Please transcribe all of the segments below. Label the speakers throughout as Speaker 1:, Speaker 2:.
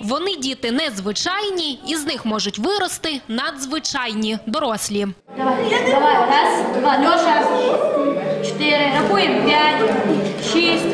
Speaker 1: Вони діти незвичайні, і з них можуть вирости надзвичайні дорослі.
Speaker 2: Давай, давай, раз, два, Леша, чотири, рахуємо, п'ять, шість,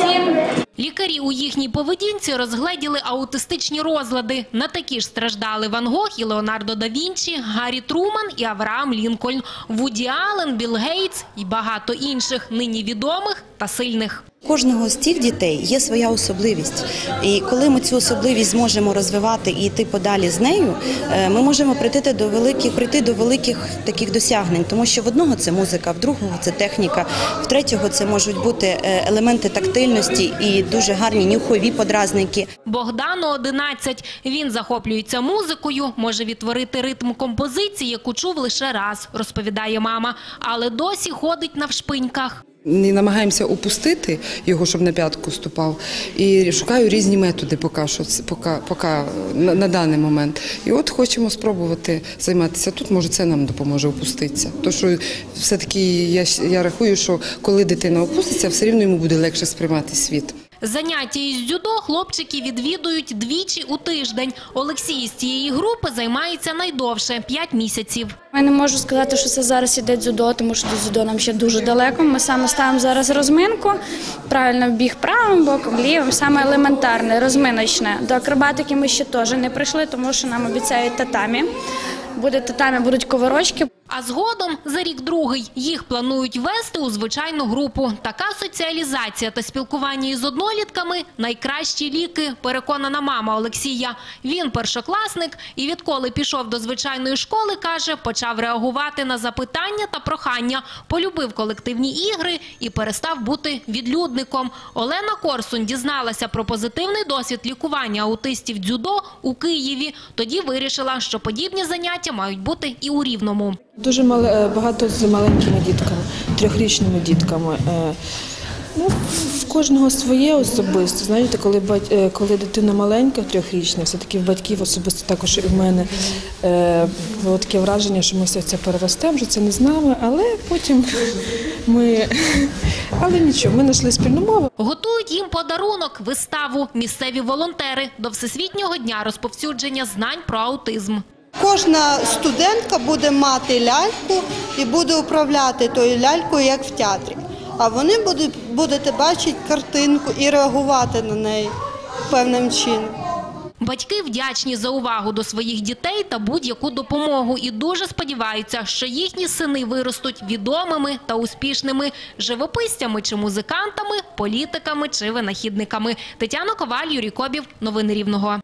Speaker 2: сім.
Speaker 1: Лікарі у їхній поведінці розгледіли аутистичні розлади. На такі ж страждали Ван Гог і Леонардо да Вінчі, Гаррі Труман і Авраам Лінкольн, Вуді Аллен, Білл Гейтс і багато інших нині відомих та сильних.
Speaker 3: Кожного з цих дітей є своя особливість, і коли ми цю особливість зможемо розвивати і йти подалі з нею, е, ми можемо прийти до великих прийти до великих таких досягнень, тому що в одного це музика, в другого це техніка, в третього це можуть бути е, елементи тактильності і дуже гарні нюхові подразники.
Speaker 1: Богдану 11. Він захоплюється музикою, може відтворити ритм композиції, яку чув лише раз, розповідає мама, але досі ходить на вшпиньках.
Speaker 4: Не намагаємося опустити його, щоб на п'ятку ступав. І шукаю різні методи, поки що поки, поки на, на даний момент. І от хочемо спробувати займатися тут. Може, це нам допоможе опуститися. То що все-таки я, я рахую, що коли дитина опуститься, все рівно йому буде легше сприймати світ.
Speaker 1: Заняття із дзюдо хлопчики відвідують двічі у тиждень. Олексій з цієї групи займається найдовше – 5 місяців.
Speaker 5: Я не можу сказати, що це зараз іде дзюдо, тому що до дзюдо нам ще дуже далеко. Ми саме ставимо зараз розминку, правильно біг правим боком, лівим, саме елементарне, розминочне. До акробатики ми ще теж не прийшли, тому що нам обіцяють татамі. Буде татамі, будуть ковирочки.
Speaker 1: А згодом за рік-другий їх планують вести у звичайну групу. Така соціалізація та спілкування із однолітками – найкращі ліки, переконана мама Олексія. Він першокласник і відколи пішов до звичайної школи, каже, почав реагувати на запитання та прохання, полюбив колективні ігри і перестав бути відлюдником. Олена Корсун дізналася про позитивний досвід лікування аутистів дзюдо у Києві. Тоді вирішила, що подібні заняття мають бути і у Рівному.
Speaker 6: Дуже мале- е, багато з маленькими дітками, трьохрічними дітками. Е, Ну, в кожного своє особисто. Знаєте, коли бать- е, коли дитина маленька, трьохрічна, все-таки в батьків особисто також і в мене було таке враження, що ми все це переростемо, що це не з нами, але потім ми. Але нічого, ми знайшли спільну мову.
Speaker 1: Готують їм подарунок – виставу місцеві волонтери до Всесвітнього дня розповсюдження знань про аутизм.
Speaker 7: Кожна студентка буде мати ляльку і буде управляти тою лялькою, як в театрі. А вони будуть будете бачити картинку і реагувати на неї певним чином.
Speaker 1: Батьки вдячні за увагу до своїх дітей та будь-яку допомогу і дуже сподіваються, що їхні сини виростуть відомими та успішними живописцями чи музикантами, політиками чи винахідниками. Тетяна Коваль, Юрій Кобів. Новини Рівного.